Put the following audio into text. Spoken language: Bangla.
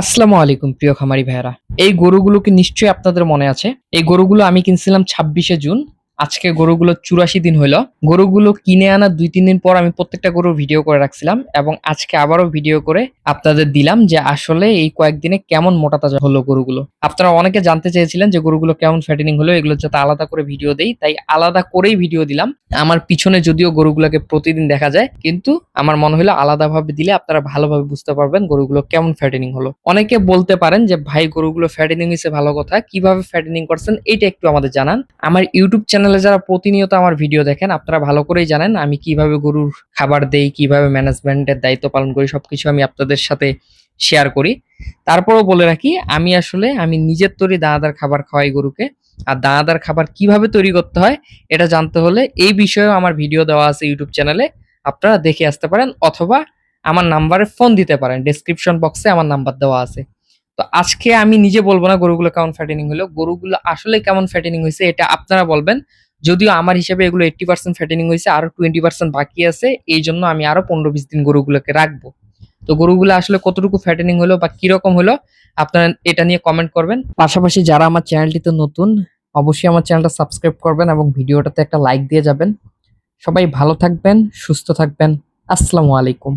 আসসালামু আলাইকুম, প্রিয় খামারি ভাইয়েরা। এই গরুগুলোকে নিশ্চয়ই আপনাদের মনে আছে? এই গরুগুলো আমি কিনছিলাম ছাব্বিশে জুন। আজকে গরুগুলো চুরাশি দিন হলো গরুগুলো কিনে আনা দুই, তিন দিন পর আমি প্রত্যেকটা গরু ভিডিও করে রাখছিলাম এবং আজকে আবারও ভিডিও করে আপনাদের দিলাম যে আসলে এই কয়েকদিনে কেমন মোটা তাজা হলো গরুগুলো। আপনারা অনেকে জানতে চেয়েছিলেন যে গরুগুলো কেমন ফ্যাটেনিং হলো এগুলো যাতে আলাদা করে ভিডিও দেই, তাই আলাদা করেই ভিডিও দিলাম। আমার পিছনে যদিও গরুগুলোকে প্রতিদিন দেখা যায়, কিন্তু আমার মনে হলো আলাদাভাবে দিলে আপনারা ভালোভাবে বুঝতে পারবেন গরুগুলো কেমন ফ্যাটেনিং হলো। অনেকে বলতে পারেন যে, ভাই, গরুগুলো ফ্যাটেনিং হয়েছে ভালো কথা, কীভাবে ফ্যাটেনিং করছেন এটা একটু আমাদের জানান। আমার ইউটিউব চ্যানেলে যারা প্রতিনিয়ত আমার ভিডিও দেখেন, আপনারা ভালো করেই জানেন আমি কীভাবে গরুর খাবার দেই, কীভাবে ম্যানেজমেন্টের দায়িত্ব পালন করি, সবকিছু আমি আপনাদের সাথে শেয়ার করি। তারপরও বলে রাখি, আমি আসলে, আমি নিজের তৈরি দানাদার খাবার খাওয়াই গরুকে। আর দানাদার খাবার কীভাবে তৈরি করতে হয়, এটা জানতে হলে এই বিষয়েও আমার ভিডিও দেওয়া আছে ইউটিউব চ্যানেলে আপনারা দেখে আসতে পারেন, অথবা আমার নাম্বারে ফোন দিতে পারেন। ডেসক্রিপশন বক্সে আমার নাম্বার দেওয়া আছে। তো আজকে আমি নিজে বলব না গরুগুলো কেমন ফ্যাটেনিং হলো। গরুগুলো আসলে কেমন ফ্যাটেনিং হয়েছে এটা আপনারা বলবেন। যদিও আমার হিসেবে এগুলো এইট্টি পার্সেন্ট ফ্যাটেনিং হয়েছে, আরও টোয়েন্টি পার্সেন্ট বাকি আছে। এই জন্য আমি আরও পনেরো বিশ দিন গরুগুলোকে রাখব। তো গরুগুলো আসলে কতটুকু ফ্যাটেনিং হলো বা কীরকম হলো আপনারা এটা নিয়ে কমেন্ট করবেন। পাশাপাশি যারা আমার চ্যানেলটিতে নতুন, অবশ্যই আমার চ্যানেলটা সাবস্ক্রাইব করবেন এবং ভিডিওটাতে একটা লাইক দিয়ে যাবেন। সবাই ভালো থাকবেন, সুস্থ থাকবেন। আসসালামু আলাইকুম।